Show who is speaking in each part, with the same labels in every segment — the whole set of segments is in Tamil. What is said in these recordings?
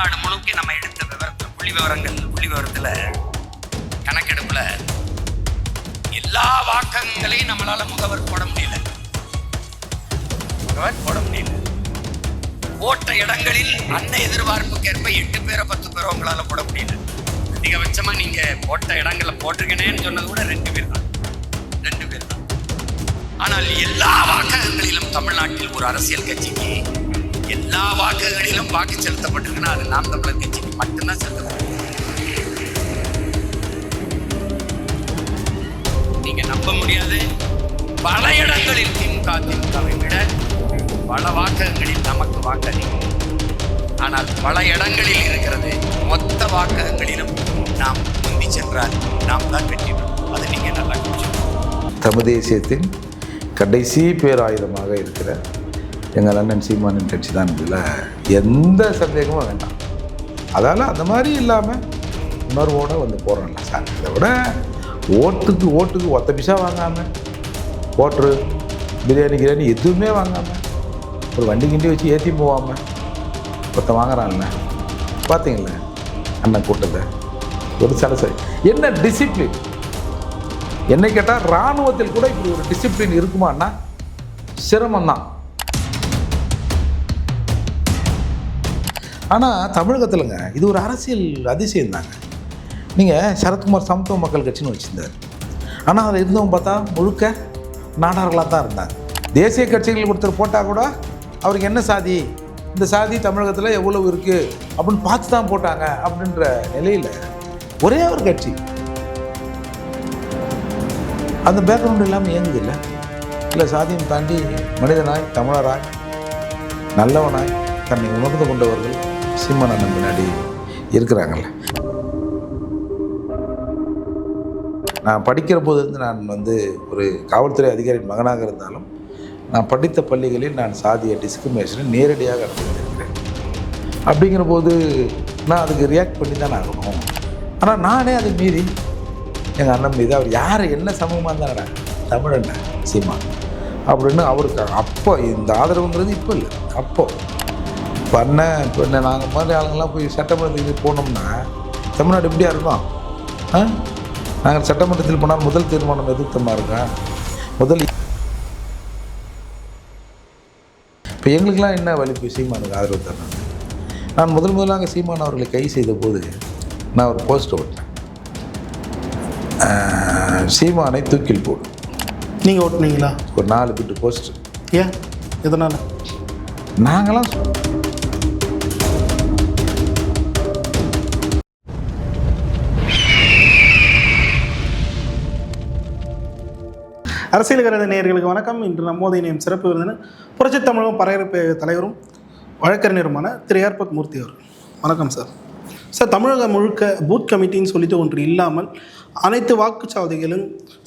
Speaker 1: தமிழ்நாடு முழுக்க நம்ம எடுத்த விவரத்தில் புள்ளி விவரங்கள் புள்ளி விவரத்தில் கணக்கெடுப்புல எல்லா வாக்கங்களையும் நம்மளால முகவர் போட முடியல. முகவர் போட முடியல. ஓட்ட இடங்களில் அன்ன எதிர்பார்ப்புக்கேற்ப எட்டு பேரை பத்து பேரை உங்களால போட முடியல. அதிகபட்சமா நீங்க போட்ட இடங்கள்ல போட்டிருக்கேனேன்னு சொன்னது கூட ரெண்டு பேர் தான். ரெண்டு பேர் தான். ஆனால் எல்லா வாக்கங்களிலும் தமிழ்நாட்டில் ஒரு அரசியல் கட்சிக்கு எல்லா வாக்குகளிலும் வாக்கு செலுத்தப்பட்டிருக்குன்னா அது நாம் தமிழர் கட்சிக்கு மட்டும்தான் செலுத்தப்பட்டிருக்கு நீங்க நம்ப முடியாது. பல இடங்களில் திமுக திமுகவை விட பல வாக்ககங்களில் நமக்கு வாக்கு அதிகம். ஆனால் பல இடங்களில் இருக்கிறது மொத்த வாக்ககங்களிலும் நாம் முந்தி சென்றால் நாம் தான் வெற்றி அதை நீங்க நல்லா
Speaker 2: தமிழ் தேசியத்தின் கடைசி பேராயுதமாக இருக்கிற எங்கள் அண்ணன் சீமானின் கட்சி தான் இதில். எந்த சந்தேகமும் வேண்டாம். அதால் அந்த மாதிரி இல்லாமல் உணர்வோடு வந்து போகிறோம்ல சார். இதை விட ஓட்டுக்கு ஓட்டுக்கு ஒத்த பிசா வாங்காமல் ஓட்ரு பிரியாணி கிரியாணி எதுவுமே வாங்காமல் ஒரு வண்டி கிண்டி வச்சு ஏற்றி போகாமல் ஒருத்தன் வாங்குறான்ல. பார்த்தீங்களே அண்ணன் கூட்டத்தை. ஒரு சலசை என்ன டிசிப்ளின் என்னை கேட்டால் இராணுவத்தில் கூட இப்படி ஒரு டிசிப்ளின் இருக்குமான்னா சிரமம்தான். ஆனால் தமிழகத்தில்ங்க இது ஒரு அரசியல் அதிசயம் தாங்க நீங்கள் சரத்குமார் சமத்துவ மக்கள் கட்சின்னு வச்சுருந்தார். ஆனால் அதில் இருந்தவங்க பார்த்தா முழுக்க நாடார்களாக தான் இருந்தாங்க. தேசிய கட்சிகள் ஒருத்தர் போட்டால் கூட அவருக்கு என்ன சாதி? இந்த சாதி தமிழகத்தில் எவ்வளவு இருக்குது அப்படின்னு பார்த்து தான் போட்டாங்க அப்படின்ற நிலையில் ஒரே ஒரு கட்சி. அந்த பேக்ரவுண்ட் இல்லாமல் இயங்குது இல்லை இல்லை தாண்டி மனிதனாய் தமிழராய் நல்லவனாய் தன்னை உணர்ந்து கொண்டவர்கள் சீமானந்தன் பின்னாடி இருக்கிறாங்கல்ல. நான் படிக்கிற போது நான் வந்து ஒரு காவல்துறை அதிகாரியின் மகனாக இருந்தாலும் நான் படித்த பள்ளிகளில் நான் சாதிய டிஸ்கிரிமினேஷனை நேரடியாக அனுபவித்திருக்கிறேன் அப்படிங்கிற போது நான் அதுக்கு ரியாக்ட் பண்ணி தான் ஆகணும். ஆனால் நானே அதை மீறி எங்கள் அண்ணன் மீது அவர் யார் என்ன சமூகமாக இருந்தாரா தமிழண்ண சீமா அப்படின்னு அவருக்கு அப்போ இந்த ஆதரவுங்கிறது இப்போ இல்லை. அப்போ இப்போ அண்ணன் இப்போ என்ன நாங்கள் மாதிரி ஆளுங்கெல்லாம் போய் சட்டமன்றத்துக்கு போனோம்னா தமிழ்நாடு எப்படியா இருக்கும்? ஆ? நாங்கள் சட்டமன்றத்தில் போனால் முதல் தீர்மானம் எதிர்த்தமாக இருக்கா? முதல் இப்போ எங்களுக்கெல்லாம் என்ன வலிப்பு சீமானுக்கு ஆதரவு தரணும்? நான் முதல் முதலாக சீமான் அவர்களை கை செய்த போது நான் ஒரு போஸ்ட் ஓட்டேன். ஆஹ், சீமானை தூக்கில் போடு.
Speaker 3: நீங்கள் ஓட்டுனீங்களா?
Speaker 2: ஒரு நாலு பிட்டு போஸ்ட்
Speaker 3: ஏன்? எதனால்?
Speaker 2: நாங்களாம்
Speaker 3: அரசியல் கருத நேயர்களுக்கு வணக்கம். இன்று நம்மோது இணையம் சிறப்பு விருந்தினர் புரட்சி தமிழகம் பரையறுப்பு தலைவரும் வழக்கறிஞருமான திரு. ஏர்பத் மூர்த்தி அவர் வணக்கம் சார். சார் தமிழகம் முழுக்க பூத் கமிட்டின்னு சொல்லிட்டு ஒன்று இல்லாமல் அனைத்து வாக்குச்சாவடிகளும்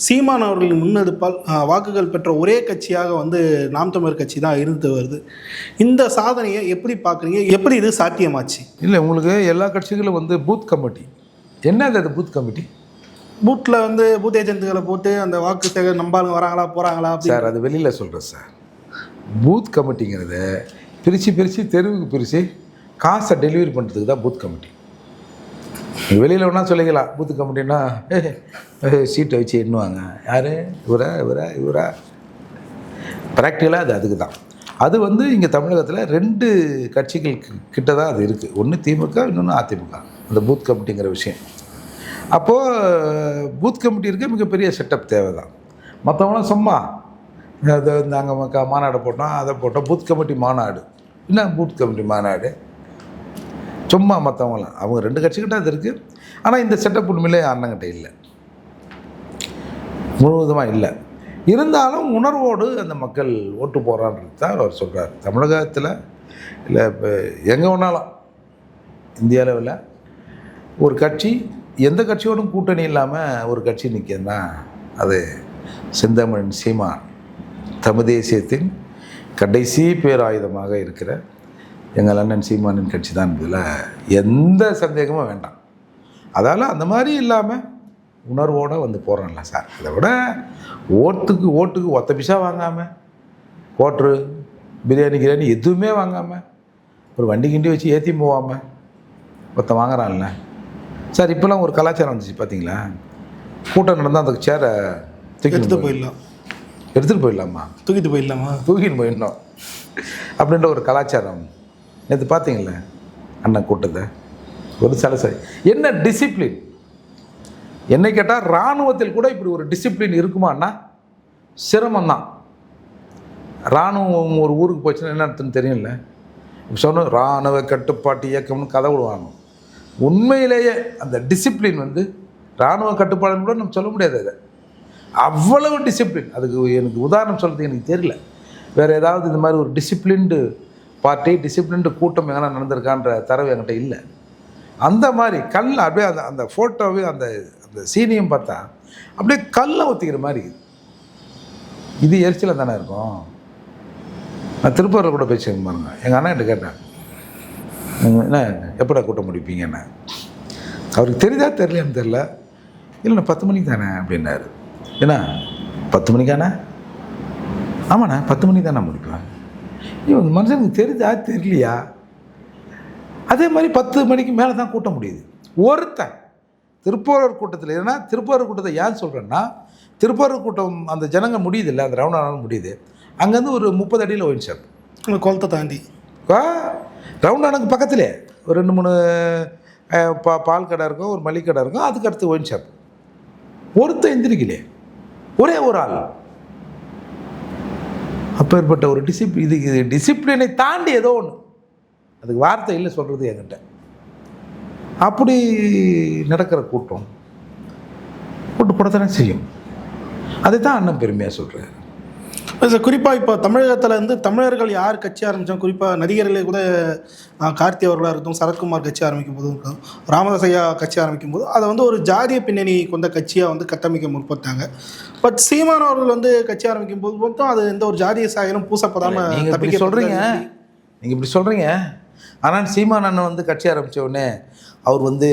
Speaker 3: சீமான் அவர்களின் முன்னெடுப்பால் வாக்குகள் பெற்ற ஒரே கட்சியாக வந்து நாம் தமிழர் கட்சி தான் இருந்து வருது. இந்த சாதனையை எப்படி பார்க்குறீங்க? எப்படி இது சாத்தியமாச்சு?
Speaker 2: இல்லை உங்களுக்கு எல்லா கட்சிகளும் வந்து பூத் கமிட்டி. என்ன அது பூத் கமிட்டி?
Speaker 3: பூத்தில் வந்து பூத் ஏஜென்ட்டுகளை போட்டு அந்த வாக்கு சேகர் நம்பாளுங்க வராங்களா போகிறாங்களா
Speaker 2: சார் அது வெளியில் சொல்கிறேன் சார். பூத் கமிட்டிங்கிறத பிரித்து பிரித்து தெருவுக்கு பிரித்து காசை டெலிவரி பண்ணுறதுக்கு தான் பூத் கமிட்டி. வெளியில் வேணால் சொல்லிக்கலாம். பூத் கமிட்டின்னா சீட்டை வச்சு எண்ணுவாங்க. யார்? இவரா இவரா இவரா. ப்ராக்டிக்கலாக அது அதுக்கு தான். அது வந்து இங்கே தமிழகத்தில் ரெண்டு கட்சிகள் கிட்ட தான் அது இருக்குது ஒன்று திமுக இன்னொன்று அதிமுக. அந்த பூத் கமிட்டிங்கிற விஷயம். அப்போது பூத் கமிட்டி இருக்க மிகப்பெரிய செட்டப் தேவை தான் மற்றவங்களாம் சும்மா அது நாங்கள் மாநாடு போட்டோம் அதை போட்டோம் பூத் கமிட்டி மாநாடு. என்ன பூத் கமிட்டி மாநாடு? சும்மா மற்றவங்களாம் அவங்க ரெண்டு கட்சிக்கிட்ட அது இருக்குது ஆனால் இந்த செட்டப் உண்மையிலே அண்ணங்கிட்ட இல்லை. முழுவதுமாக இல்லை. இருந்தாலும் உணர்வோடு அந்த மக்கள் ஓட்டு போகிறான்றது தான் அவர் சொல்கிறார் தமிழகத்தில் இல்லை இப்போ எங்கே வேணாலும் இந்திய அளவில் ஒரு கட்சி எந்த கட்சியோடும் கூட்டணி இல்லாமல் ஒரு கட்சி நிற்கிறதுனா அது செந்தமிழன் சீமான் தமிழ் தேசியத்தின் கடைசி பேராயுதமாக இருக்கிற எங்கள் அண்ணன் சீமானின் கட்சி தான் இதில் எந்த சந்தேகமும் வேண்டாம். அதால் அந்த மாதிரி இல்லாமல் உணர்வோடு வந்து போகிறோம்ல சார். அதை விட ஓட்டுக்கு ஓட்டுக்கு ஒத்த பிசா வாங்காமல் கோட்ரு பிரியாணி கிரியாணி எதுவுமே வாங்காமல் ஒரு வண்டி கிண்டி வச்சு ஏற்றி போகாமல் ஒருத்தன் வாங்குறான்ல. சார் இப்போல்லாம் ஒரு கலாச்சாரம் வந்துச்சு பார்த்தீங்களா கூட்டம் நடந்தால் அந்த சேரை தூக்கி
Speaker 3: எடுத்து போயிடலாம்.
Speaker 2: எடுத்துகிட்டு போயிடலாமா?
Speaker 3: தூக்கிட்டு போயிடலாமா?
Speaker 2: தூக்கின்னு போயிடணும். அப்படின்ற ஒரு கலாச்சாரம். நேற்று பார்த்தீங்களே அண்ணன் கூட்டத்தை? ஒரு சலசை என்ன டிசிப்ளின் என்னை கேட்டால் இராணுவத்தில் கூட இப்படி ஒரு டிசிப்ளின் இருக்குமான்னா சிரமம்தான். இராணுவம் ஒரு ஊருக்கு போச்சுன்னா என்ன அர்த்தம்னு தெரியல இப்போ சொன்ன இராணுவ கட்டுப்பாட்டு இயக்கம்னு கதை விடுவாங்க. உண்மையிலேயே அந்த டிசிப்ளின் வந்து இராணுவ கட்டுப்பாடுன்னு கூட நம்ம சொல்ல முடியாது அதை. அவ்வளவு டிசிப்ளின் அதுக்கு எனக்கு உதாரணம் சொல்கிறதுக்கு எனக்கு தெரியல. வேறு ஏதாவது இந்த மாதிரி ஒரு டிசிப்ளின்டு பார்ட்டி டிசிப்ளின்டு கூட்டம் எங்கன்னா நடந்திருக்கான்ற தரவு என்கிட்ட இல்லை. அந்த மாதிரி கல் அப்படியே அந்த அந்த ஃபோட்டோவே அந்த அந்த சீனியும் பார்த்தா அப்படியே கல்லை ஒத்திக்கிற மாதிரி இது எரிச்சலாக தானே இருக்கும்? நான் திருப்பூரில் கூட பேசியிருக்கேன் பாருங்க. எங்கள் அண்ணா கிட்ட கேட்டேன் என்ன எப்படா கூட்டம் முடிப்பீங்க என்ன? அவருக்கு தெரியுதா தெரியலையான்னு தெரில இல்லைண்ணா பத்து மணிக்கு தானே அப்படின்னாரு. என்ன பத்து மணிக்காண்ணா ஆமாண்ணா பத்து மணிக்கு தானே முடிப்பேன் இவன் மனுஷனுக்கு தெரியுதா தெரியலையா? அதே மாதிரி பத்து மணிக்கு மேலே தான் கூட்டம் முடியுது. ஒருத்தன் திருப்பூரர் கூட்டத்தில் ஏன்னா திருப்பூரர் கூட்டத்தை ஏன் சொல்கிறேன்னா திருப்பூரர் கூட்டம் அந்த ஜனங்க முடியுது இல்லை அந்த ரவுண்டானாலும் முடியுது. அங்கேருந்து ஒரு முப்பது அடியில் ஒயின் ஷாப்
Speaker 3: குளத்தை தாண்டி.
Speaker 2: ரவுண்டானுக்கு பக்கத்திலே. ஒரு ரெண்டு மூணு பா பால் கடை இருக்கும் ஒரு மளிகை கடை இருக்கும் அதுக்கு அடுத்து ஒயின் ஷாப் ஒருத்தன் எந்திரிக்கலையே. ஒரே ஒரு ஆள். அப்பேற்பட்ட ஒரு டிசிப் இது இது டிசிப்ளினை தாண்டி ஏதோ ஒன்று அதுக்கு வார்த்தை இல்லை சொல்கிறது என்கிட்ட. அப்படி நடக்கிற கூட்டம். கூட்டு போடத்தானே செய்யும். அதை தான் அண்ணன் பெருமையாக சொல்கிறேன்
Speaker 3: சார் குறிப்பாக இப்போ தமிழகத்தில் இருந்து தமிழர்கள் யார் கட்சி ஆரம்பித்தோம் குறிப்பாக நடிகர்களே கூட கார்த்தி அவர்களாக இருக்கட்டும் சரத்குமார் கட்சி ஆரம்பிக்கும் போதும் இருக்கட்டும் ராமதாஸ் ஐயா கட்சி ஆரம்பிக்கும் போது அதை வந்து ஒரு ஜாதிய பின்னணி கொண்ட கட்சியாக வந்து கட்டமைக்க முற்பட்டாங்க. பட் சீமான் அவர்கள் வந்து கட்சி ஆரம்பிக்கும் போது மட்டும் அது எந்த ஒரு ஜாதிய சாயலும் பூசப்படாமல்
Speaker 2: இப்படி சொல்கிறீங்க நீங்கள் இப்படி சொல்கிறீங்க ஆனால் சீமான் அண்ணன் வந்து கட்சி ஆரம்பித்த உடனே அவர் வந்து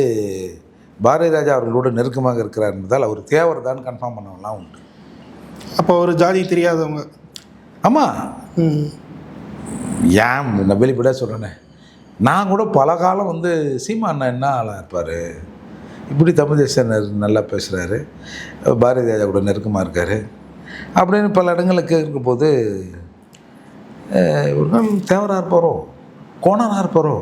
Speaker 2: பாரதிய ராஜா அவர்களோட நெருக்கமாக இருக்கிறார் என்பதால் அவர் தேவர் தான் கன்ஃபார்ம் பண்ணவங்களாம் உண்டு.
Speaker 3: அப்போ ஒரு ஜாதி தெரியாதவங்க.
Speaker 2: ஆமாம் ஏன்? நான் வெளிப்படையாக சொல்கிறேனே நான் கூட பல காலம் வந்து சீமா அண்ணன் என்ன ஆளாக இருப்பார்? இப்படி தமிழ் தேசனர் நல்லா பேசுகிறாரு பாரதி ராஜா கூட நெருக்கமாக இருக்கார். அப்படின்னு பல இடங்களுக்கு இருக்கும்போது ஒரு நாள் தேவராக இருப்பாரோ? கோணராக இருப்பாரோ?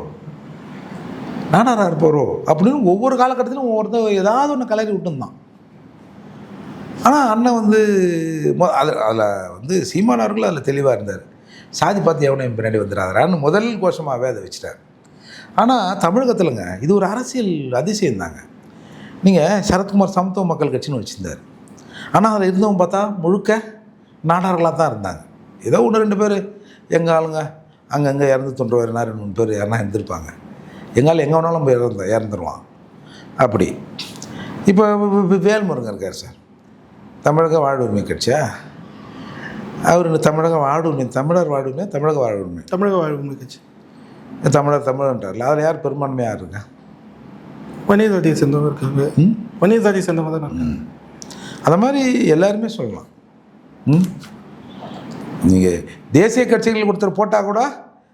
Speaker 2: நாடாராக இருப்பாரோ? அப்படின்னு ஒவ்வொரு காலகட்டத்திலும் ஒவ்வொருத்தர் ஏதாவது ஒன்று கலரி விட்டுருந்தான் ஆனால் அண்ணன் வந்து மொ- அது அதில் வந்து சீமானவர்கள் அதில் தெளிவாக இருந்தார். சாதி பார்த்து எவனையும் பின்னாடி வந்துடாதான்னு முதல் கோஷமாகவே அதை வச்சுட்டார். ஆனால் தமிழகத்தில்ங்க இது ஒரு அரசியல் அதிசயம் தாங்க நீங்கள் சரத்குமார் சமத்துவ மக்கள் கட்சின்னு வச்சுருந்தார். ஆனால் அதில் இருந்தவங்க பார்த்தா முழுக்க நாடார்களாக தான் இருந்தாங்க. ஏதோ ஒன்று ரெண்டு பேர். எங்கள் ஆளுங்க அங்கங்கே இறந்து தொண்டு ரெண்டு மூணு பேர் யாருனா இருந்திருப்பாங்க. எங்கால் எங்கே வேணாலும் போய் இறந்து இறந்துருவான். அப்படி. இப்போ வேல்முருங்க வேல்முருகன் இருக்கார் சார். தமிழக வாழ்வுரிமை கட்சியா? அவர் தமிழக வாழ்வுரிமை தமிழர் வாழ்வுரிமை தமிழக வாழ்வுரிமை
Speaker 3: தமிழக வாழ்வு கட்சி.
Speaker 2: தமிழர் தமிழன்றார்ல அதில் யார் பெரும்பான்மையாக இருங்க
Speaker 3: வன்னிய ஜாதியை சேர்ந்தவங்க இருக்காங்க.
Speaker 2: ம்?
Speaker 3: வன்னிய ஜாதியை சேர்ந்தவங்க தான்.
Speaker 2: அந்த மாதிரி எல்லாருமே சொல்லலாம். ம்? நீங்கள் தேசிய கட்சிகள் ஒருத்தர் போட்டால் கூட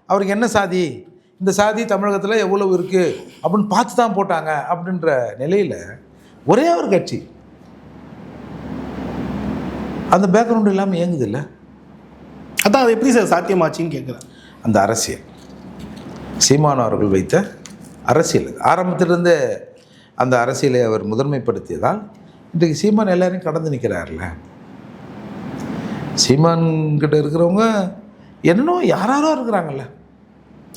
Speaker 2: அவருக்கு என்ன சாதி? இந்த சாதி தமிழகத்தில் எவ்வளவு இருக்குது அப்படின்னு பார்த்து தான் போட்டாங்க அப்படின்ற நிலையில் ஒரே ஒரு கட்சி அந்த பேக்ரவுண்டு இல்லாமல் இயங்குது இல்லை
Speaker 3: அதான் அது எப்படி சார் சாத்தியமாச்சுன்னு கேட்குறேன்
Speaker 2: அந்த அரசியல். சீமான் அவர்கள் வைத்த அரசியல். ஆரம்பத்திலிருந்தே அந்த அரசியலை அவர் முதன்மைப்படுத்தியதால் இன்றைக்கு சீமான் எல்லாரையும் கடந்து நிற்கிறார்ல சீமான் கிட்ட இருக்கிறவங்க என்னன்னோ யாராரோ இருக்கிறாங்கல்ல.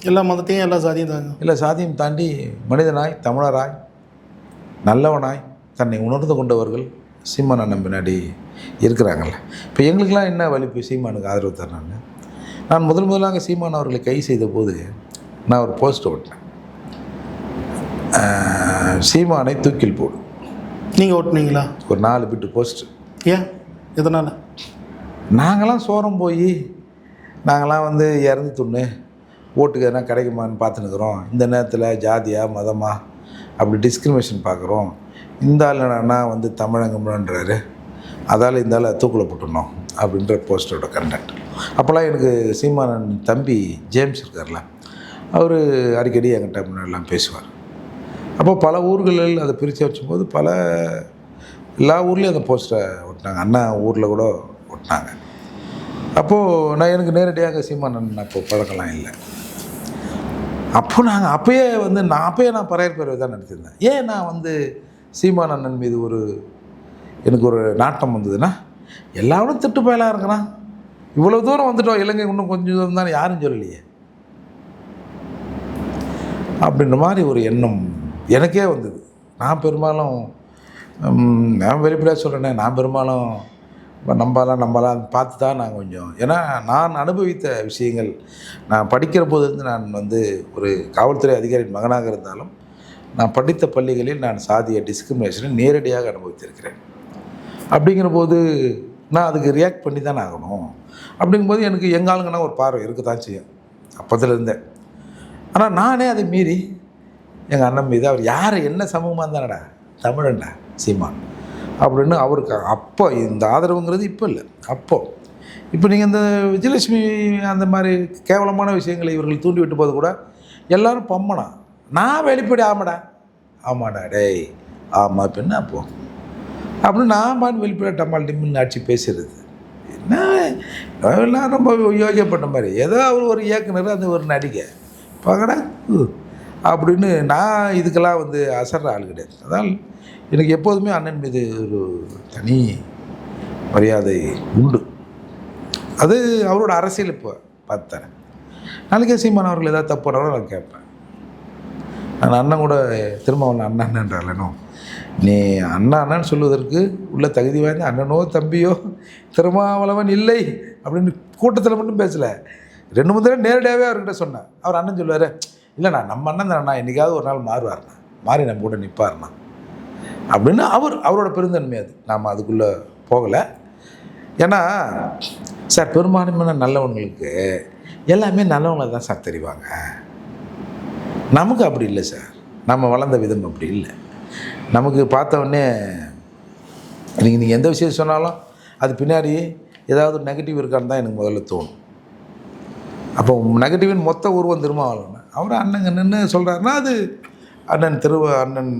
Speaker 3: எல்லா மதத்தையும் எல்லா ஜாதியும் தாங்க.
Speaker 2: இல்லை சாதியம் தாண்டி மனிதனாய் தமிழராய் நல்லவனாய் தன்னை உணர்ந்து கொண்டவர்கள் சீமான் அண்ணன் பின்னாடி இருக்கிறாங்கல்ல. இப்போ எங்களுக்கெல்லாம் என்ன வலிப்பு சீமானுக்கு ஆதரவு தரேன்னு நான் முதல் முதலாக சீமான் அவர்களை கை செய்த போது நான் ஒரு போஸ்ட் ஓட்டினேன். சீமானை தூக்கில் போடு.
Speaker 3: நீங்கள் ஓட்டுனீங்களா?
Speaker 2: ஒரு நாலு பிட்டு போஸ்ட்
Speaker 3: ஏன்? எதனால்?
Speaker 2: நாங்களாம் சோரம் போய் நாங்களாம் வந்து இறந்து துண்ணு ஓட்டுக்கு எதனா கிடைக்குமான்னு பார்த்துன்னுக்குறோம். இந்த நேரத்தில் ஜாதியா மதமா அப்படி டிஸ்கிரிமினேஷன் பார்க்குறோம். இந்த ஆள் என்னன்னா வந்து தமிழங்கம்ன்றாரு அதால் இந்த ஆள் தூக்கில் போட்டுடணும் அப்படின்ற போஸ்டரோட கண்டென்ட் அப்போல்லாம் எனக்கு சீமானன் தம்பி ஜேம்ஸ் இருக்கார்ல அவர் அடிக்கடி என்கிட்ட முன்னாடிலாம் பேசுவார். அப்போ பல ஊர்களில் அதை பிரித்து வச்சும்போது பல எல்லா ஊர்லேயும் அந்த போஸ்டரை ஒட்டினாங்க. அண்ணா ஊரில் கூட ஒட்டினாங்க. அப்போது நான் எனக்கு நேரடியாக சீமானன் அப்போ பழக்கலாம் இல்லை. அப்போ நாங்கள் அப்போயே வந்து நான் அப்போயே நான் பறையர் பேரவை தான் நடத்தியிருந்தேன். ஏன் நான் வந்து சீமான் அண்ணன் மீது ஒரு எனக்கு ஒரு நாட்டம் வந்ததுன்னா எல்லாரும் திட்டு பயலாக இருக்கிறான் இவ்வளோ தூரம் வந்துட்டோம் இலங்கை இன்னும் கொஞ்சம் தூரம் தான் யாரும் சொல்லலையே. அப்படின்ற மாதிரி ஒரு எண்ணம் எனக்கே வந்தது. நான் பெரும்பாலும் நான் வெளிப்படையாக சொல்கிறேனே நான் பெரும்பாலும் இப்ப நம்பலாம் நம்பலாம் பார்த்து தான் நான் கொஞ்சம் ஏன்னா நான் அனுபவித்த விஷயங்கள் நான் படிக்கிற போது இருந்து நான் வந்து ஒரு காவல்துறை அதிகாரியின் மகனாக இருந்தாலும் நான் படித்த பள்ளிகளில் நான் சாதிய டிஸ்கிரிமினேஷனை நேரடியாக அனுபவித்திருக்கிறேன். அப்படிங்கிற போது நான் அதுக்கு ரியாக்ட் பண்ணி தான் ஆகணும். அப்படிங்கும்போது எனக்கு எங்கள் ஆளுங்கன்னா ஒரு பார்வை இருக்க தான் செய்யும். அப்போதுல இருந்தேன். ஆனால் நானே அதை மீறி எங்கள் அண்ணன் மீது அவர் யார் என்ன சமூகமாக இருந்தானடா தமிழன்டா சீமா. அப்படின்னு அவருக்கு அப்போ இந்த ஆதரவுங்கிறது இப்போ இல்லை. அப்போ. இப்போ நீங்கள் இந்த விஜயலட்சுமி அந்த மாதிரி கேவலமான விஷயங்களை இவர்கள் தூண்டிவிட்டு போது கூட எல்லோரும் பம்மனா? நான் வெளிப்படி ஆமாடா ஆமாடா டேய் ஆமாம் பின்ன அப்போ அப்படின்னு நான் பாட்டு வெளிப்பட டம்மால் டிம்மின்னு ஆட்சி பேசுறது என்ன? ரொம்ப யோகியப்பட்ட மாதிரி. ஏதோ அவர் ஒரு இயக்குனர் அது ஒரு நடிகை. பார்க்கடா அப்படின்னு நான் இதுக்கெல்லாம் வந்து அசர்ற ஆள் கிடையாது. அதனால் எனக்கு எப்போதுமே அண்ணன் மீது ஒரு தனி மரியாதை உண்டு. அது அவரோட அரசியல் இப்போ பார்த்தேன் நாளைக்கே சீமான் அவர்கள் ஏதாவது தப்பு நான் கேட்பேன். நான் அண்ணன் கூட திருமாவளவன் அண்ணன் என்றாலும் நீ அண்ணா அண்ணான்னு சொல்லுவதற்கு உள்ள தகுதி வாய்ந்த அண்ணனோ தம்பியோ திருமாவளவன் இல்லை அப்படின்னு கூட்டத்தில் மட்டும் பேசலை. ரெண்டு மூணு தடவை நேரடியாகவே அவர்கிட்ட சொன்னேன். அவர் அண்ணன் சொல்லுவார் இல்லைண்ணா நம்ம அண்ணன் தான அண்ணா என்றைக்காவது ஒரு நாள் மாறுவார்ண்ணா. மாறி நம்ம கூட நிற்பார்ண்ணா அப்படின்னு அவர் அவரோட பெருந்தன்மை அது. நாம் அதுக்குள்ளே போகலை. ஏன்னா சார் பெரும்பான்மையான நல்லவங்களுக்கு எல்லாமே நல்லவங்களை தான் சார் தெரிவாங்க. நமக்கு அப்படி இல்லை சார். நம்ம வளர்ந்த விதம் அப்படி இல்லை. நமக்கு பார்த்தவொடனே நீங்கள் நீங்கள் எந்த விஷயம் சொன்னாலும் அது பின்னாடி ஏதாவது நெகட்டிவ் இருக்கான்னு தான் எனக்கு முதல்ல தோணும். அப்போ நெகட்டிவின் மொத்த உருவம் திருமாவளவன் அவர் அண்ணங்க நின்று சொல்கிறாருன்னா அது அண்ணன் திரு அண்ணன்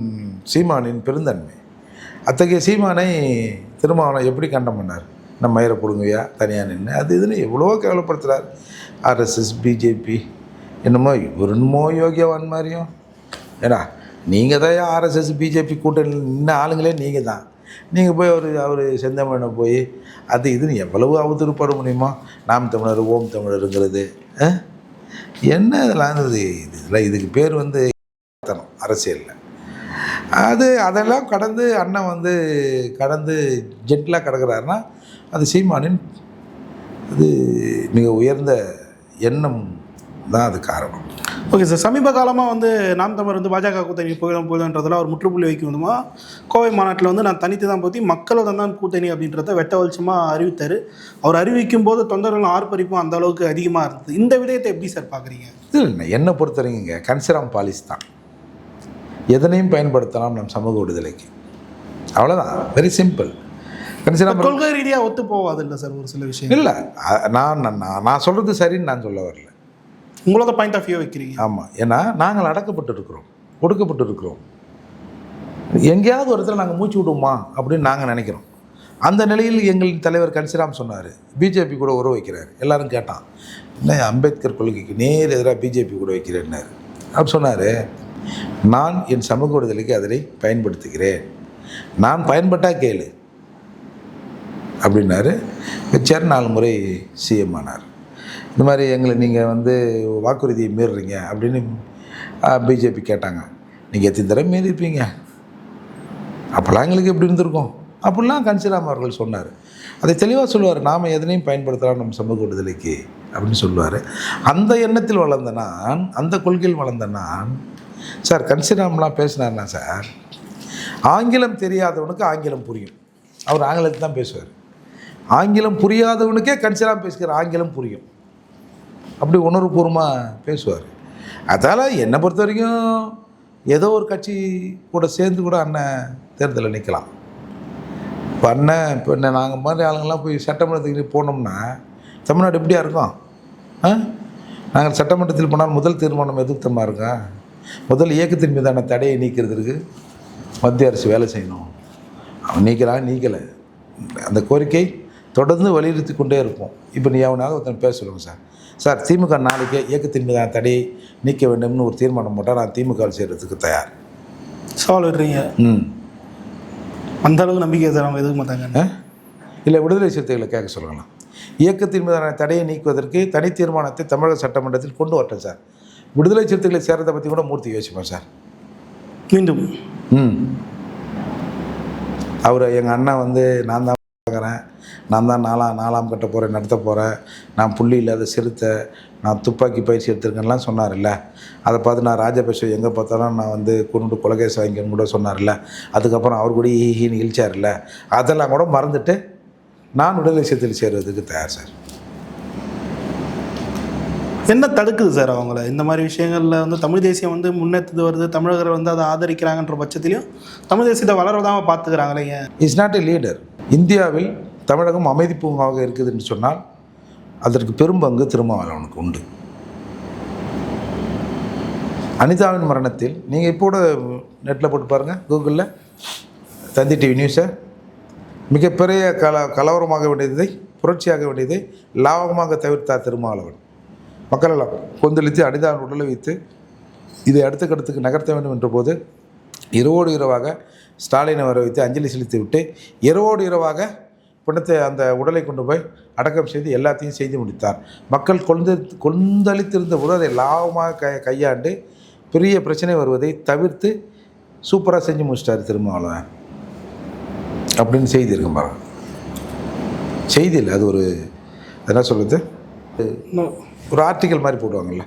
Speaker 2: சீமானின் பெருந்தன்மை. அத்தகைய சீமானை திருமாவளவன் எப்படி கண்டம் பண்ணார்? நம்ம மயிரை பிடுங்குவியா? தனியாக நின்று அது இதுன்னு எவ்வளோ கேவலப்படுத்துகிறார் ஆர்எஸ்எஸ் பிஜேபி என்னமோ இவர் என்னமோ யோகியவான் மாதிரியும். ஏடா நீங்கள் தான் ஆர்எஸ்எஸ் பிஜேபி கூட்டணி நின்ன ஆளுங்களே நீங்கள் தான். நீங்கள் போய் அவர் அவர் செந்தமிழனை போய் அது இதுன்னு எவ்வளவு அவதூறுப்பட முடியுமோ நாம் தமிழர் ஓம் தமிழருங்கிறது. என்ன இதெல்லாம்? இது இதில் இதுக்கு பேர் வந்து தனம் அரசியலில். அது அதெல்லாம் கடந்து அண்ணன் வந்து கடந்து ஜெட்டிலாக கிடக்கிறாருன்னா அது சீமானின் இது மிக உயர்ந்த எண்ணம் தான் அது காரணம்.
Speaker 3: ஓகே சார் சமீப காலமாக வந்து நாம் தமிழர் வந்து பாஜக கூட்டணி போயிடும் போயிடும்ன்றதுல ஒரு முற்றுப்புள்ளி வைக்கும் விதமா கோவை மாநாட்டில் வந்து நான் தனித்து தான் பற்றி மக்களோட தான் கூட்டணி அப்படின்றத வெட்ட வெளிச்சமாக அறிவித்தார். அவர் அறிவிக்கும் போது தொண்டர்கள் ஆர்ப்பரிப்பும் அந்த அளவுக்கு அதிகமாக இருந்தது. இந்த விடயத்தை எப்படி சார் பார்க்குறீங்க?
Speaker 2: இல்லை என்னை பொறுத்தவரைக்குங்க கன்சிராம் பாலிஸ் தான். எதனையும் பயன்படுத்தலாம் நம் சமூக விடுதலைக்கு. அவ்வளோதான் வெரி சிம்பிள் கன்சிராம்
Speaker 3: கொள்கை ரீதியாக ஒத்து போவாது இல்லை சார் ஒரு சில விஷயம்
Speaker 2: இல்லை நான் நான் நான் சொல்கிறது சரின்னு நான் சொல்ல வரல.
Speaker 3: உங்களோட பாயிண்ட் ஆஃப் வியூ வைக்கிறீங்க.
Speaker 2: ஆமாம் ஏன்னா நாங்கள் அடக்கப்பட்டு இருக்கிறோம் ஒடுக்கப்பட்டு இருக்கிறோம் எங்கேயாவது ஒரு இடத்துல நாங்கள் மூச்சு விடுவோமா அப்படின்னு நாங்கள் நினைக்கிறோம். அந்த நிலையில் எங்கள் தலைவர் கன்சிராம் சொன்னார். பிஜேபி கூட உறவு வைக்கிறார். எல்லாரும் கேட்டான். என்ன அம்பேத்கர் கொள்கைக்கு நேர் எதிராக பிஜேபி கூட வைக்கிறேன்னாரு. அப்படி சொன்னார் நான் என் சமூக விடுதலைக்கு அதனை பயன்படுத்துகிறேன். நான் பயன்பட்டால் கேளு. அப்படின்னாரு. வச்சார் நாலு முறை சிஎம் ஆனார். இந்த மாதிரி எங்களை நீங்கள் வந்து வாக்குறுதியை மீறுறீங்க அப்படின்னு பிஜேபி கேட்டாங்க. நீங்கள் எத்தனை தடவை மீறிப்பீங்க அப்போல்லாம் எங்களுக்கு எப்படி இருந்திருக்கும்? அப்படிலாம் கன்சிராம் அவர்கள் சொன்னார். அதை தெளிவாக சொல்லுவார் நாம் எதனையும் பயன்படுத்தலாம் நம்ம சமூக விடுதலைக்கு அப்படின்னு சொல்லுவார். அந்த எண்ணத்தில் வளர்ந்த நான் அந்த கொள்கையில் வளர்ந்த நான் சார் கன்சிராம்லாம் பேசினார்னா சார்? ஆங்கிலம் தெரியாதவனுக்கு ஆங்கிலம் புரியும். அவர் ஆங்கிலத்தில் தான் பேசுவார். ஆங்கிலம் புரியாதவனுக்கே கன்சிராம் பேசுகிற ஆங்கிலம் புரியும். அப்படி உணர்வுபூர்வமாக பேசுவார். அதால் என்னை பொறுத்த வரைக்கும் ஏதோ ஒரு கட்சி கூட சேர்ந்து கூட அண்ணன் தேர்தலில் நிற்கலாம் இப்போ அண்ணன் இப்போ என்ன நாங்கள் மாதிரி ஆளுங்கள்லாம் போய் சட்டமன்றத்துக்கு போனோம்னா தமிழ்நாடு எப்படியா இருக்கும்? ஆ? நாங்கள் சட்டமன்றத்தில் போனால் முதல் தீர்மானம் எதிர்த்தமாக தம்மா இருக்கா இயக்கத்தின் மீதான தடையை நீக்கிறதுக்கு மத்திய அரசு வேலை செய்யணும். அவன் நீக்கிறான் நீக்கலை. அந்த கோரிக்கை தொடர்ந்து வலியுறுத்தி கொண்டே இருப்போம் இப்போ நீ அவனாக ஒருத்தன் பேச சொல்லுங்கள் சார். சார் திமுக நாளைக்கே இயக்கத்தின் மீதான தடையை நீக்க வேண்டும்னு ஒரு தீர்மானம் போட்டால் நான் திமுக வில் சேர்றதுக்கு தயார்.
Speaker 3: சவால் விடுறீங்க
Speaker 2: ம்.
Speaker 3: அந்த அளவுக்கு நம்பிக்கை அவங்க எதுக்க மாட்டாங்க
Speaker 2: இல்லை விடுதலை சிறுத்தைகளை கேட்க சொல்லலாம். இயக்கத்தின் மீதான தடையை நீக்குவதற்கு தனி தீர்மானத்தை தமிழக சட்டமன்றத்தில் கொண்டு வரட்டும் சார். விடுதலை சிறுத்தைகளை சேர்றதை பற்றி கூட மூர்த்தி யோசிப்பேன் சார்.
Speaker 3: மீண்டும்.
Speaker 2: ம். அவர் எங்கள் அண்ணன் வந்து நான் தான் பார்க்குறேன் நான் தான் நாலாம் நாலாம் கட்ட போகிறேன் நடத்த போகிறேன் நான் புள்ளி இல்லாத சிறுத்தை. நான் துப்பாக்கி பயிற்சி எடுத்திருக்கேன்லாம் சொன்னார்ல. அதை பார்த்து நான் ராஜபக்ஷ எங்கே பார்த்தாலும் நான் வந்து கொண்டு கொலகேஸ் வாங்கிக்கன்னு கூட சொன்னார்ல. அதுக்கப்புறம் அவர் கூட ஈஹின்னு இழிச்சார்ல. அதெல்லாம் கூட மறந்துட்டு நான் விடுதலை சிறுத்தையில் சேருவதற்கு தயார் சார்.
Speaker 3: என்ன தடுக்குது சார் அவங்கள? இந்த மாதிரி விஷயங்களில் வந்து தமிழ் தேசியம் வந்து முன்னெடுத்து வருது. தமிழர்கள் வந்து அதை ஆதரிக்கிறாங்கன்ற பட்சத்திலையும் தமிழ் தேசியத்தை வளரதாம பார்த்துக்கிறாங்களே
Speaker 2: இஸ் நாட் எ லீடர் இந்தியாவில் தமிழகம் அமைதி பூங்காவாக இருக்குது என்று சொன்னால் அதற்கு பெரும் பங்கு திருமாவளவனுக்கு உண்டு. அனிதாவின் மரணத்தில் நீங்கள் இப்போ கூட நெட்டில் போட்டு பாருங்கள் கூகுளில் தந்தி டிவி நியூஸை மிகப்பெரிய கல கலவரமாக வேண்டியதை புரட்சியாக வேண்டியதை லாபமாக தவிர்த்தார் திருமாவளவன். மக்களெல்லாம் கொந்தளித்து அனிதாவின் உடலை வைத்து இதை அடுத்த கட்டத்துக்கு நகர்த்த வேண்டும் என்ற போது இரவோடு இரவாக ஸ்டாலினை வர வைத்து அஞ்சலி செலுத்தி விட்டு இரவோடு இரவாக பிணத்தை அந்த உடலை கொண்டு போய் அடக்கம் செய்து எல்லாத்தையும் செய்து முடித்தார். மக்கள் கொண்டு கொந்தளித்திருந்த போது அதை லாபமாக கை கையாண்டு பெரிய பிரச்சனை வருவதை தவிர்த்து சூப்பராக செஞ்சு முடிச்சிட்டாரு திருமாவளவன். அப்படின்னு செய்தி இருக்கும் பாருங்க. செய்தி இல்லை அது ஒரு என்ன சொல்கிறது ஒரு ஆர்டிக்கல் மாதிரி போடுவாங்கள்ல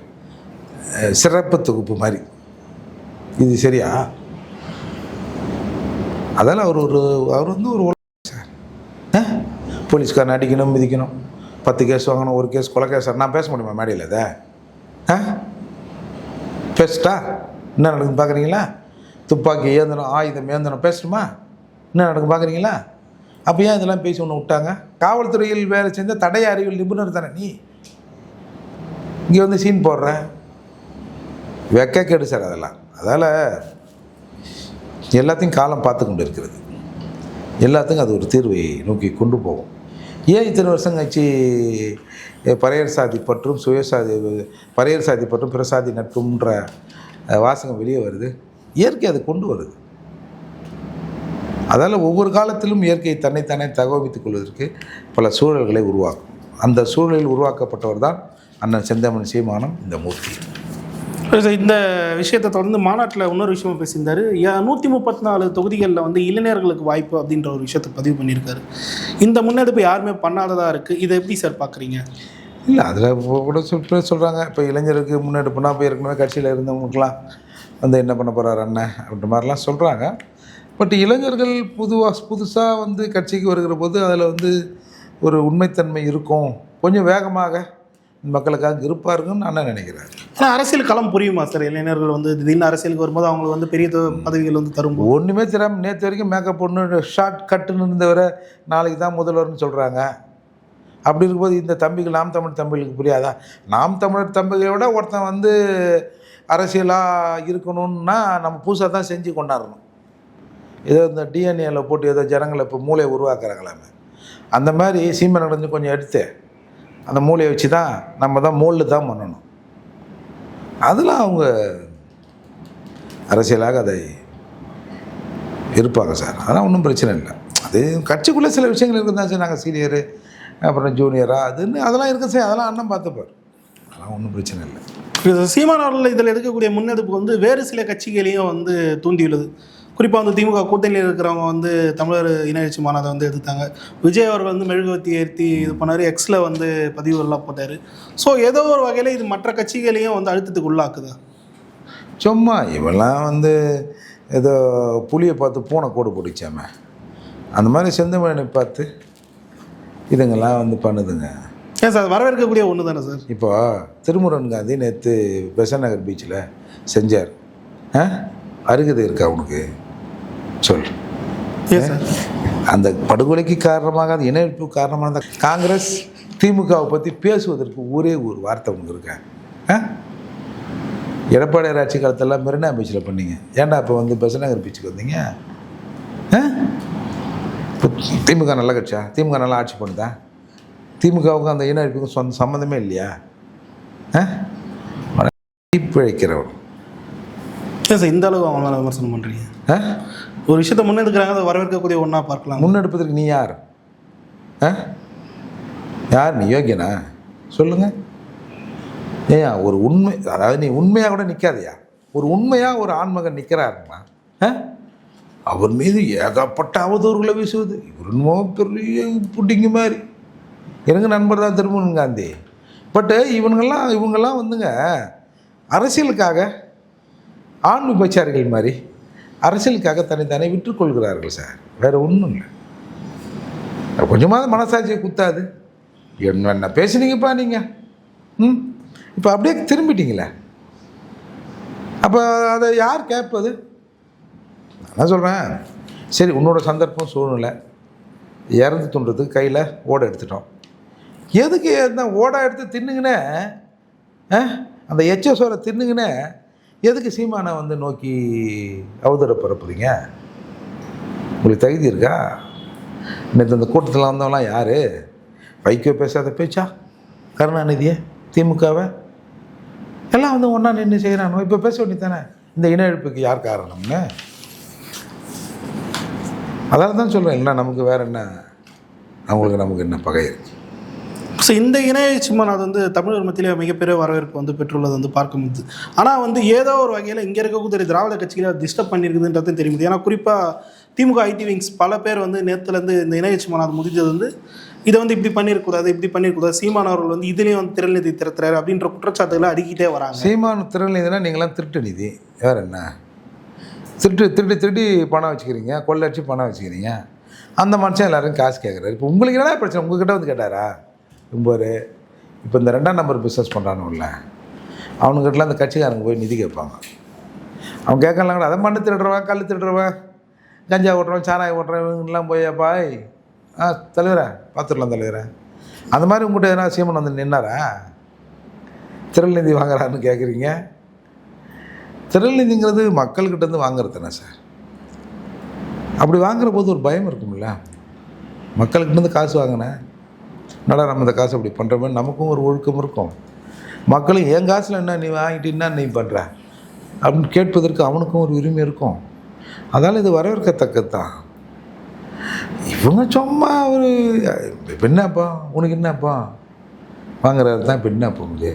Speaker 2: சிறப்பு தொகுப்பு மாதிரி. இது சரியா? அதெல்லாம் அவர் ஒரு அவர் வந்து ஒரு சார். போலீஸ்காரன் அடிக்கணும் மிதிக்கணும். பத்து கேஸ் வாங்கணும் ஒரு கேஸ் கொலை கேஸ். நான் பேச முடியுமா மேடையில் இதை? ஆ? பேசிட்டா? என்ன நடக்குன்னு பார்க்குறீங்களா? துப்பாக்கி ஏந்தணும் ஆயுதம் ஏந்தணும் பேசணுமா? என்ன நடக்கும் பார்க்குறீங்களா? அப்போ ஏன் இதெல்லாம் பேசி ஒன்று விட்டாங்க? காவல்துறையில் வேலை செஞ்ச தடை அறிவியல் நிபுணர் தானே நீ? இங்கே வந்து சீன் போடுற வெக்க கேடு சார் அதெல்லாம். அதால் எல்லாத்தையும் காலம் பார்த்து கொண்டு இருக்கிறது. எல்லாத்துக்கும் அது ஒரு தீர்வை நோக்கி கொண்டு போகும். ஏன் இத்தனை வருஷம் கழிச்சு பறையர் சாதி பற்றும் சுயசாதி பறையர் சாதி பற்றும் பிரசாதி நட்புன்ற வாசகம் வெளியே வருது. இயற்கை அது கொண்டு வருது. அதால் ஒவ்வொரு காலத்திலும் இயற்கை தன்னைத்தானே தகவமித்துக் கொள்வதற்கு பல சூழல்களை உருவாக்கும். அந்த சூழலில் உருவாக்கப்பட்டவர் தான் அண்ணன் செந்தமன் சீமானம் இந்த மூர்த்தி.
Speaker 3: இந்த விஷயத்தை தொடர்ந்து மாநாட்டில் இன்னொரு விஷயமா பேசியிருந்தார். நூற்றி முப்பத்தி நாலு தொகுதிகளில் வந்து இளைஞர்களுக்கு வாய்ப்பு அப்படின்ற ஒரு விஷயத்தை பதிவு பண்ணியிருக்காரு. இந்த முன்னெடுப்பு யாருமே பண்ணாததாக இருக்குது இதை எப்படி சார் பார்க்குறீங்க?
Speaker 2: இல்லை அதில் கூட சொல் சொல்கிறாங்க இப்போ இளைஞருக்கு முன்னெடுப்புனா இப்போ ஏற்கனவே கட்சியில் இருந்தவங்களுக்குலாம் வந்து என்ன பண்ண போகிறார் அண்ணன் அப்படின்ற மாதிரிலாம் சொல்கிறாங்க. பட் இளைஞர்கள் புதுவாக புதுசாக வந்து கட்சிக்கு வருகிற போது அதில் வந்து ஒரு உண்மைத்தன்மை இருக்கும். கொஞ்சம் வேகமாக மக்களுக்காக இருப்பாருங்கன்னு நான் நினைக்கிறேன்.
Speaker 3: ஆனால் அரசியல் களம் புரியுமா சார் இளைஞர்கள் வந்து திடீர்னு அரசியலுக்கு வரும்போது அவங்களுக்கு வந்து பெரிய பதவிகள் வந்து தரும்
Speaker 2: ஒன்றுமே தெரியாமல் நேற்று வரைக்கும் மேக்கப் பொண்ணு ஷார்ட் கட்டுன்னு இருந்தவரை நாளைக்கு தான் முதல்வர்னு சொல்கிறாங்க அப்படி இருக்கும்போது இந்த தம்பிகள் நாம் தமிழ் தம்பிகளுக்கு புரியாதா? நாம் தமிழர் தம்பிகளோட ஒருத்தன் வந்து அரசியலாக இருக்கணும்னா நம்ம புதுசாக தான் செஞ்சு கொண்டாடணும். ஏதோ இந்த டிஎன்ஏல போட்டு ஏதோ ஜனங்களை இப்போ மூளையை உருவாக்குறாங்களாமே அந்த மாதிரி சீமை நடந்து கொஞ்சம் எடுத்து அந்த மூளையை வச்சு தான் நம்ம தான் மோல்டு தான் பண்ணணும். அதெல்லாம் அவங்க அரசியலாக அதை இருப்பாங்க சார். அதெல்லாம் ஒன்றும் பிரச்சனை இல்லை. அது கட்சிக்குள்ளே சில விஷயங்கள் இருக்குதான் சார். நாங்கள் சீனியரு அப்புறம் ஜூனியராக அதுன்னு அதெல்லாம் இருக்க சார். அதெல்லாம் அண்ணன் பார்த்துப்பார். அதெல்லாம் ஒன்றும் பிரச்சனை இல்லை.
Speaker 3: இது சீமான் அவர்கள் இதில் எடுக்கக்கூடிய முன்னெடுப்பு வந்து வேறு சில கட்சிகளையும் வந்து தூண்டியுள்ளது. குறிப்பாக வந்து திமுக கூட்டணியில் இருக்கிறவங்க வந்து தமிழர் இணையச்சி மாநாதை வந்து எடுத்தாங்க விஜய் அவர்கள் வந்து மெழுகுவத்தி ஏற்றி இது பண்ணார். எக்ஸில் வந்து பதிவுகள்லாம் போட்டார். ஸோ ஏதோ ஒரு வகையில் இது மற்ற கட்சிகளையும் வந்து அழுத்தத்துக்கு உள்ளாக்குதா?
Speaker 2: சும்மா இவெல்லாம் வந்து ஏதோ புளியை பார்த்து பூனை கோடு பிடிச்சாம அந்த மாதிரி செந்தமிழனை பார்த்து இதுங்கெல்லாம் வந்து பண்ணுதுங்க.
Speaker 3: ஏன் சார் வரவேற்கக்கூடிய ஒன்று தானே சார்?
Speaker 2: இப்போ திருமுருகன் காந்தி நேற்று பெசன் நகர் பீச்சில் செஞ்சார். ஆ? அருகதை இருக்கா உனக்கு? சொல். அந்த படுகொலைக்கு காரணமாக அந்த இணைப்பு காரணமாக அந்த காங்கிரஸ் திமுகவை பற்றி பேசுவதற்கு ஒரே ஒரு வார்த்தை உங்களுக்கு இருக்கா. ஆ? எடப்பாடியார் ஆட்சி காலத்தெல்லாம் மெரினா பீச்சில் பண்ணீங்க. ஏன்டா இப்போ வந்து பெசநகர் பீச்சுக்கு வந்தீங்க? ஆ? திமுக நல்ல கட்சியா? திமுக நல்லா ஆட்சி பண்ணுதா? திமுகவுக்கும் அந்த இன அழிப்புக்கும் சொந்த சம்மந்தமே இல்லையா? ஆ?
Speaker 3: சார் இந்த அளவு அவங்க மேலே விமர்சனம் பண்ணுறீங்க
Speaker 2: ஆ?
Speaker 3: ஒரு விஷயத்தை முன்னெடுக்கிறாங்க அதை வரவேற்கக்கூடிய ஒன்றா பார்க்கலாம்.
Speaker 2: முன்னெடுப்பதற்கு நீ யார்? ஆ? யார் நீ? யோகியனா? சொல்லுங்க. ஏயா ஒரு உண்மை அதாவது நீ உண்மையாக கூட நிற்காதயா ஒரு உண்மையாக ஒரு ஆண்மகன் நிற்கிறாருன்னா ஆ? அவர் மீது ஏகப்பட்ட அவதூறுகளை வீசுவது. இவர் பெரிய புட்டிங்க மாதிரி. எனக்கு நண்பர் தான் திருமணம் காந்தி. பட்டு இவங்கெல்லாம் இவங்கெல்லாம் வந்துங்க அரசியலுக்காக ஆண் உபச்சாரிகள் மாதிரி. அரசியலுக்காக தனித்தனி விற்றுக்கொள்கிறார்கள் சார். வேறு ஒன்றும் இல்லை கொஞ்சமாவது மனசாட்சியை குத்தாது. என்ன என்ன பேசுனீங்கப்பா நீங்கள் ம்? இப்போ அப்படியே திரும்பிட்டீங்களே? அப்போ அதை யார் கேட்பது? நான் சொல்கிறேன் சரி உன்னோட சந்தர்ப்பம் சூழ்நிலை. இறந்து துண்டுறதுக்கு கையில் ஓட எடுத்துட்டோம். எதுக்கு என்ன ஓட எடுத்து தின்னுங்கன்னே ஆ? அந்த எச்சசோரை தின்னுங்கன்னே எதுக்கு சீமானை வந்து நோக்கி அவதூற பரப்புறீங்க உங்களுக்கு தகுதி இருக்கா? நேற்று அந்த கூட்டத்தில் வந்தவங்களாம் யார்? வைக்கோ பேசாத பேச்சா? கருணாநிதியை? திமுகவை? எல்லாம் வந்து ஒன்றா நின்று செய்கிறானோ இப்போ பேச வேண்டியது தானே இந்த இன இழப்புக்கு யார் காரணம்னு? அதால தான் சொல்கிறேன் இல்லை நமக்கு வேறு என்ன? அவங்களுக்கு நமக்கு என்ன பகை இருக்கு?
Speaker 3: ஸோ இந்த இணைய சும்மாநாத் வந்து தமிழர் மத்தியிலே மிகப்பெரிய வரவேற்பு வந்து பெற்றுள்ளது வந்து பார்க்க முடியுது. ஆனால் வந்து ஏதோ ஒரு வகையில் இங்கே இருக்கக்கூடிய திராவிட கட்சிகளை டிஸ்டர்ப் பண்ணியிருக்குதுன்றது தெரியுது ஏன்னா குறிப்பாக திமுக ஐடி விங்ஸ் பல பேர் வந்து நேற்றுலேருந்து இந்த இணைய மாநாடு முடிஞ்சது வந்து இதை வந்து இப்படி பண்ணியிருக்கூடாது இப்படி பண்ணியிருக்கூடாது சீமான் அவர்கள் வந்து இதுலேயும் வந்து திரள்நிதி திறத்துறாரு அப்படின்ற குற்றச்சாட்டுகளை அடிக்கிட்டே வராங்க.
Speaker 2: சீமான் திருநிதினா நீங்களாம் திருட்டு நிதி. வேறு என்ன? திருட்டு திருடி திருடி பணம் வச்சுக்கிறீங்க கொள்ளடிச்சு பணம் வச்சுக்கிறீங்க. அந்த மனுஷன் எல்லாரும் காசு கேட்குறாரு இப்போ உங்களுக்கு என்ன பிரச்சனை? உங்ககிட்ட வந்து கேட்டாரா? கும்பர். இப்போ இந்த ரெண்டாம் நம்பர் பிஸ்னஸ் பண்ணுறானுல்ல அவனுக்கிட்டலாம் அந்த கட்சிக்காரங்க போய் நிதி கேட்பாங்க. அவன் கேட்கலாம் கூட அதை மண்ணு திருடுறவன் கல் திருடுறவன் கஞ்சா ஓட்டுறவன் சாராயம் ஓட்டுறவன் இவங்கெல்லாம் போய் பாய் ஆ தலைவரே பார்த்துடலாம் தலைவரே. அந்த மாதிரி உங்கள்கிட்ட எதனா சீமன் வந்து நின்னாரா? திரள் நிதி வாங்குறாருன்னு கேட்குறீங்க. திரள் நிதிங்கிறது மக்கள்கிட்ட இருந்து வாங்குறது தானே சார். அப்படி வாங்குற போது ஒரு பயம் இருக்கும்ல. மக்கள்கிட்ட இருந்து காசு வாங்கினேன். என்னடா நம்ம இந்த காசு அப்படி பண்ணுறோமே நமக்கும் ஒரு ஒழுக்கம் இருக்கும். மக்களும் என் காசில் என்ன நீ வாங்கிட்டு என்ன நீ பண்ணுற அப்படின்னு கேட்பதற்கு அவனுக்கும் ஒரு உரிமை இருக்கும். அதனால் இது வரவேற்கத்தக்கது தான் இவங்க சும்மா ஒரு இப்போ என்னப்பா? உனக்கு என்னப்பா? வாங்குறாரு தான் இப்போ என்ன போகுது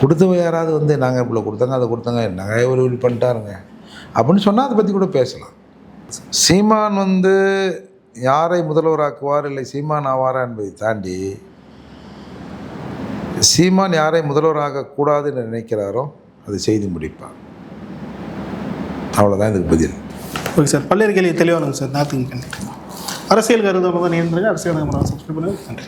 Speaker 2: கொடுத்தவ யாராவது வந்து நாங்கள் இவ்வளோ கொடுத்தாங்க அதை கொடுத்தாங்க நாங்கள் ஒரு பண்ணிட்டாருங்க? அப்படின்னு சொன்னால் அதை பற்றி கூட பேசலாம். சீமான் வந்து யாரை முதல்வராக்குவார் இல்லை சீமான் ஆவாரா என்பதை தாண்டி சீமான் யாரை முதல்வராக கூடாது என்று நினைக்கிறாரோ அதை செய்து முடிப்பார். அவ்வளோதான் இதுக்கு பதில்.
Speaker 3: ஓகே சார் பல்வேறு கேள்வி தெளிவானுங்க சார். நாத்துக்கு அரசியல் கருத்து நேர்ந்து அரசியல் சப்ஸ்கிரைப் நன்றி.